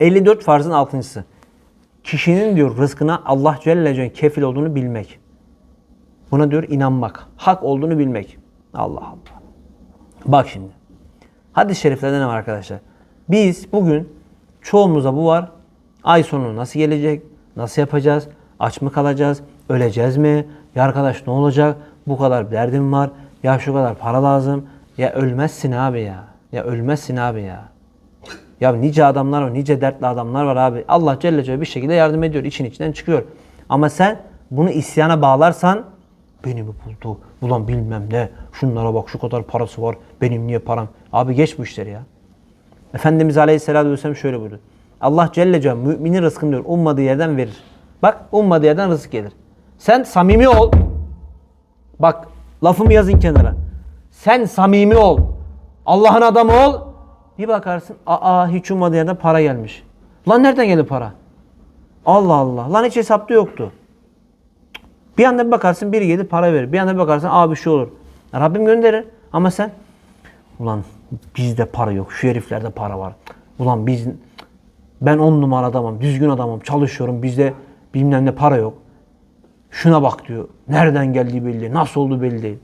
54 farzın altıncısı. Kişinin diyor rızkına Allah Celle Celle kefil olduğunu bilmek. Buna diyor inanmak. Hak olduğunu bilmek. Allah Allah. Bak şimdi. Hadis-i şeriflerde ne var arkadaşlar? Biz bugün çoğumuza bu var. Ay sonu nasıl gelecek? Nasıl yapacağız? Aç mı kalacağız? Öleceğiz mi? Ya arkadaş ne olacak? Bu kadar derdim var. Ya şu kadar para lazım. Ya ölmezsin abi ya. Ya ölmezsin abi ya. Ya nice adamlar var, nice dertli adamlar var abi. Allah Celle Celle bir şekilde yardım ediyor, için içinden çıkıyor. Ama sen bunu isyana bağlarsan beni mi buldu? Ulan bilmem ne. Şunlara bak şu kadar parası var. Benim niye param? Abi geç bu işleri ya. Efendimiz Aleyhisselatü Vesselam şöyle buyurdu. Allah Celle Celle müminin rızkını diyor ummadığı yerden verir. Bak ummadığı yerden rızık gelir. Sen samimi ol. Bak lafımı yazın kenara. Sen samimi ol. Allah'ın adamı ol. Bir bakarsın aa hiç ummadığı yerden para gelmiş. Lan nereden geldi para? Allah Allah. Lan hiç hesapta yoktu. Bir anda bir bakarsın biri gelir para verir. Bir anda bir bakarsın abi şu olur. Rabbim gönderir. Ama sen ulan bizde para yok. Şu heriflerde para var. Ulan biz ben on numara adamım. Düzgün adamım. Çalışıyorum. Bizde bilmem ne para yok. Şuna bak diyor. Nereden geldiği belli. Nasıl olduğu belli.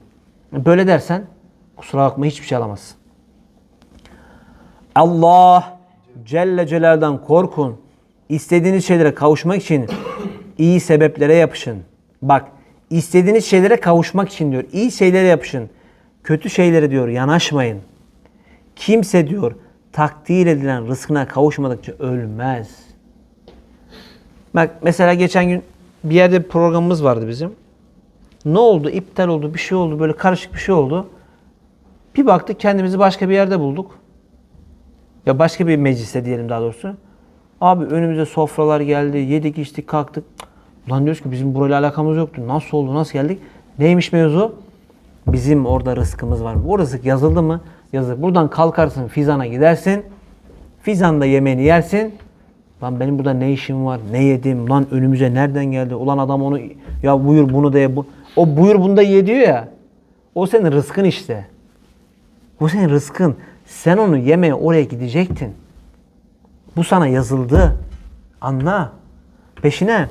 Böyle dersen kusura bakma hiçbir şey alamazsın. Allah Celle Celal'den korkun. İstediğiniz şeylere kavuşmak için iyi sebeplere yapışın. Bak istediğiniz şeylere kavuşmak için diyor iyi şeylere yapışın. Kötü şeylere diyor yanaşmayın. Kimse diyor takdir edilen rızkına kavuşmadıkça ölmez. Bak mesela geçen gün bir yerde bir programımız vardı bizim. Ne oldu? İptal oldu, bir şey oldu, böyle karışık bir şey oldu. Bir baktık kendimizi başka bir yerde bulduk. Ya başka bir mecliste diyelim daha doğrusu. Abi önümüze sofralar geldi, yedik içtik kalktık. Ulan diyoruz ki bizim burayla alakamız yoktu. Nasıl oldu, nasıl geldik? Neymiş mevzu? Bizim orada rızkımız var. Bu rızık yazıldı mı? Yazılır. Buradan kalkarsın Fizan'a gidersin. Fizan'da yemeğini yersin. Lan benim burada ne işim var? Ne yedim? Lan önümüze nereden geldi? Ulan adam onu ya buyur bunu da ye. Bu. O buyur bunu da ye diyor ya. O senin rızkın işte. Bu senin rızkın. Sen onu yemeye oraya gidecektin. Bu sana yazıldı. Anla. Peşine.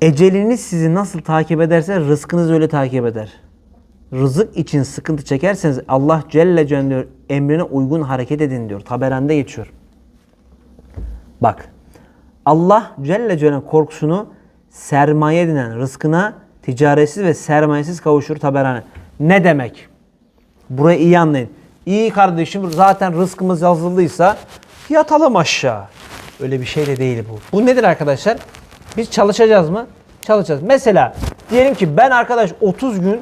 Eceliniz sizi nasıl takip ederse rızkınız öyle takip eder. Rızık için sıkıntı çekerseniz Allah Celle Celle emrine uygun hareket edin diyor. Taberende geçiyor. Bak. Allah Celle Celle korkusunu sermaye edinen rızkına ticaretsiz ve sermayesiz kavuşur taberane. Ne demek? Burayı iyi anlayın. İyi kardeşim zaten rızkımız yazıldıysa yatalım aşağı. Öyle bir şey de değil bu. Bu nedir arkadaşlar? Biz çalışacağız mı? Çalışacağız. Mesela diyelim ki ben arkadaş 30 gün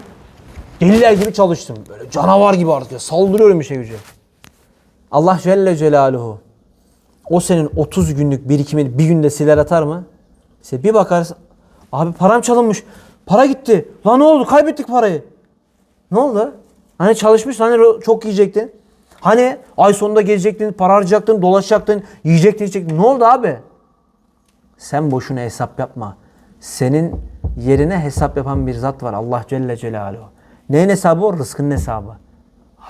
deliler gibi çalıştım. Böyle canavar gibi artık ya. Saldırıyorum işe güce. Allah Celle Celaluhu o senin 30 günlük birikimini bir günde siler atar mı? İşte bir bakarsın abi param çalınmış. Para gitti. Lan ne oldu? Kaybettik parayı. Ne oldu? Hani çalışmıştın, hani çok yiyecektin. Hani ay sonunda gelecektin, para harcayacaktın, dolaşacaktın, yiyecektin, içecektin. Ne oldu abi? Sen boşuna hesap yapma. Senin yerine hesap yapan bir zat var. Allah Celle Celaluhu. Neyin hesabı o? Rızkının hesabı.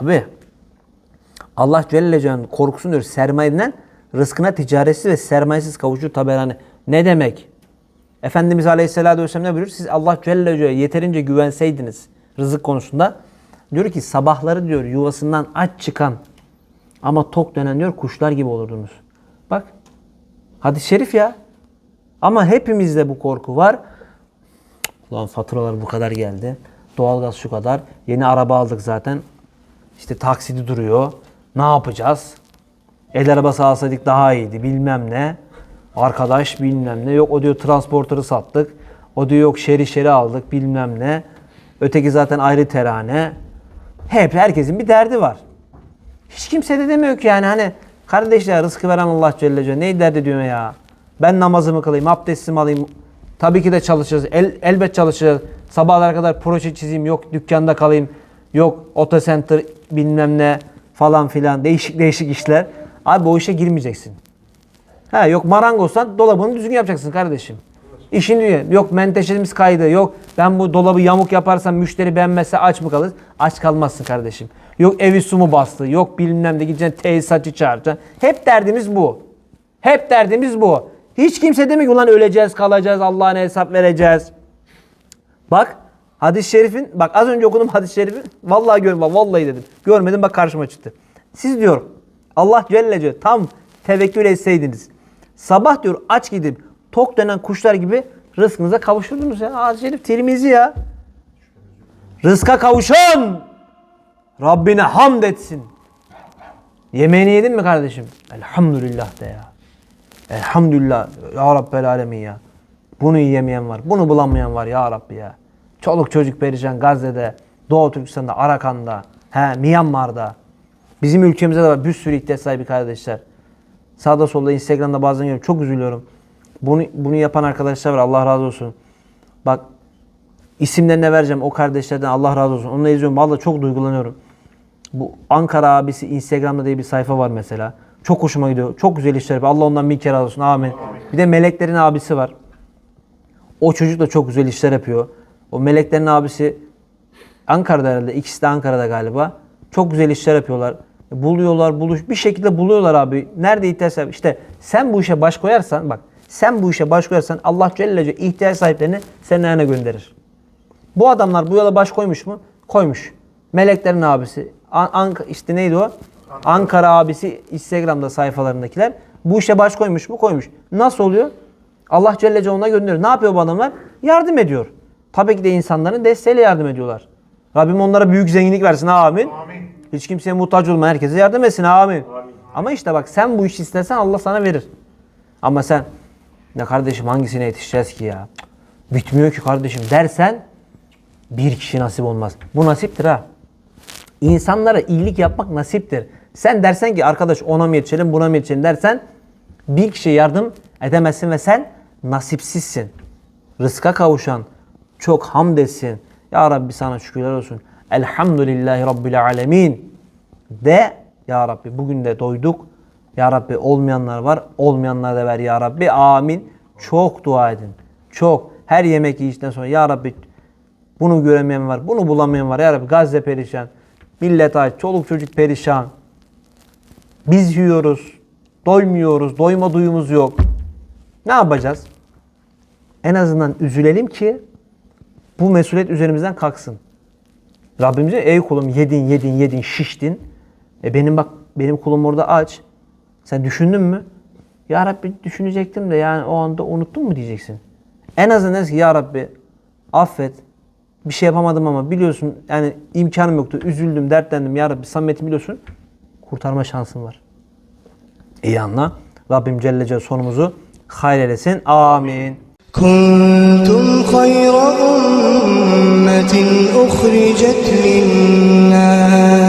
Abi Allah Celle Celaluhu'nun korkusunu diyor. Sermayeden rızkına ticaretsiz ve sermayesiz kavuşur taberane. Ne demek? Efendimiz Aleyhisselatü Vesselam ne buyuruyor? Siz Allah Celle Celaluhu'ya yeterince güvenseydiniz rızık konusunda diyor ki sabahları diyor yuvasından aç çıkan ama tok dönen diyor kuşlar gibi olurdunuz. Bak hadis-i şerif ya. Ama hepimizde bu korku var. Ulan faturalar bu kadar geldi. Doğalgaz şu kadar. Yeni araba aldık zaten. İşte taksidi duruyor. Ne yapacağız? El arabası alsaydık daha iyiydi bilmem ne. Arkadaş bilmem ne. Yok o diyor transportörü sattık. O diyor yok şeri şeri aldık bilmem ne. Öteki zaten ayrı terane. Hep herkesin bir derdi var. Hiç kimse de demiyor ki yani hani kardeşler rızkı veren Allah Celle Celle. Neyi dert ediyorsun ya? Ben namazımı kılayım, abdestimi alayım. Tabii ki de çalışacağız. El, elbet çalışacağız. Sabahlara kadar proje çizeyim. Yok dükkanda kalayım. Yok otocenter bilmem ne falan filan. Değişik değişik işler. Abi o işe girmeyeceksin. Ha yok marangozsan dolabını düzgün yapacaksın kardeşim. İşin diyor. Yok menteşemiz kaydı. Yok ben bu dolabı yamuk yaparsam müşteri beğenmezse aç mı kalır? Aç kalmazsın kardeşim. Yok evi su mu bastı? Yok bilmem de gideceksin tesisatçı çağıracaksın. Hep derdimiz bu. Hep derdimiz bu. Hiç kimse demiyor ki ulan öleceğiz kalacağız Allah'ın hesap vereceğiz. Bak hadis-i şerifin bak az önce okudum hadis-i şerifi vallahi görmedim vallahi dedim. Görmedim bak karşıma çıktı. Siz diyor Allah Celle Celle tam tevekkül etseydiniz sabah diyor aç gidip tok dönen kuşlar gibi rızkınıza kavuşurdunuz ya. Hadis-i şerif Tirmizi ya. Rızka kavuşun. Rabbine hamd etsin. Yemeğini yedin mi kardeşim? Elhamdülillah de ya. Elhamdülillah ya Rabbel alemin ya. Bunu yiyemeyen var. Bunu bulamayan var ya Rabbi ya. Çoluk çocuk perişan Gazze'de, Doğu Türkistan'da, Arakan'da, he, Myanmar'da. Bizim ülkemizde de var bir sürü ihtiyaç sahibi kardeşler. Sağda solda Instagram'da bazen görüyorum. Çok üzülüyorum. Bunu, bunu yapan arkadaşlar var. Allah razı olsun. Bak isimlerine vereceğim o kardeşlerden Allah razı olsun. Onunla izliyorum. Vallahi çok duygulanıyorum. Bu Ankara abisi Instagram'da diye bir sayfa var mesela. Çok hoşuma gidiyor. Çok güzel işler yapıyor. Allah ondan bin kere razı olsun. Amin. Bir de Meleklerin abisi var. O çocuk da çok güzel işler yapıyor. O Meleklerin abisi Ankara'da herhalde. İkisi de Ankara'da galiba. Çok güzel işler yapıyorlar. Buluyorlar, buluş bir şekilde buluyorlar abi. Nerede ihtiyaç? İşte sen bu işe baş koyarsan bak sen bu işe baş koyarsan Allah Celle Celle ihtiyaç sahiplerini senin ayağına gönderir. Bu adamlar bu yola baş koymuş mu? Koymuş. Meleklerin abisi. An- Ank işte neydi o? Ankara abisi Instagram'da sayfalarındakiler. Bu işe baş koymuş mu? Koymuş. Nasıl oluyor? Allah Celle Celle ona gönderiyor. Ne yapıyor bu adamlar? Yardım ediyor. Tabii ki de insanların desteğiyle yardım ediyorlar. Rabbim onlara büyük zenginlik versin. Amin. Hiç kimseye muhtaç olma. Herkese yardım etsin. Amin. Ama işte bak sen bu işi istesen Allah sana verir. Ama sen ne kardeşim hangisine yetişeceğiz ki ya? Bitmiyor ki kardeşim dersen bir kişi nasip olmaz. Bu nasiptir ha. İnsanlara iyilik yapmak nasiptir. Sen dersen ki arkadaş ona mı yetişelim buna mı yetişelim dersen bir kişiye yardım edemezsin ve sen nasipsizsin. Rızka kavuşan çok hamd etsin. Ya Rabbi sana şükürler olsun. Elhamdülillahi Rabbil alemin. De Ya Rabbi bugün de doyduk. Ya Rabbi olmayanlar var. Olmayanlar da ver Ya Rabbi. Amin. Çok dua edin. Çok. Her yemek yiyişten sonra Ya Rabbi bunu göremeyen var. Bunu bulamayan var. Ya Rabbi Gazze perişan. Millet aç. Çoluk çocuk perişan. Biz yiyoruz. Doymuyoruz. Doyma duyumuz yok. Ne yapacağız? En azından üzülelim ki bu mesuliyet üzerimizden kalksın. Rabbimize ey kulum yedin yedin yedin şiştin. E benim bak benim kulum orada aç. Sen düşündün mü? Ya Rabbi düşünecektim de yani o anda unuttun mu diyeceksin. En azından dersin ki ya Rabbi affet. Bir şey yapamadım ama biliyorsun yani imkanım yoktu. Üzüldüm, dertlendim. Ya Rabbi samimiyetimi biliyorsun. Kurtarma şansın var. İyi anla. Rabbim Celle Celle sonumuzu hayır eylesin. Amin. كنتم خير أمة أخرجت للناس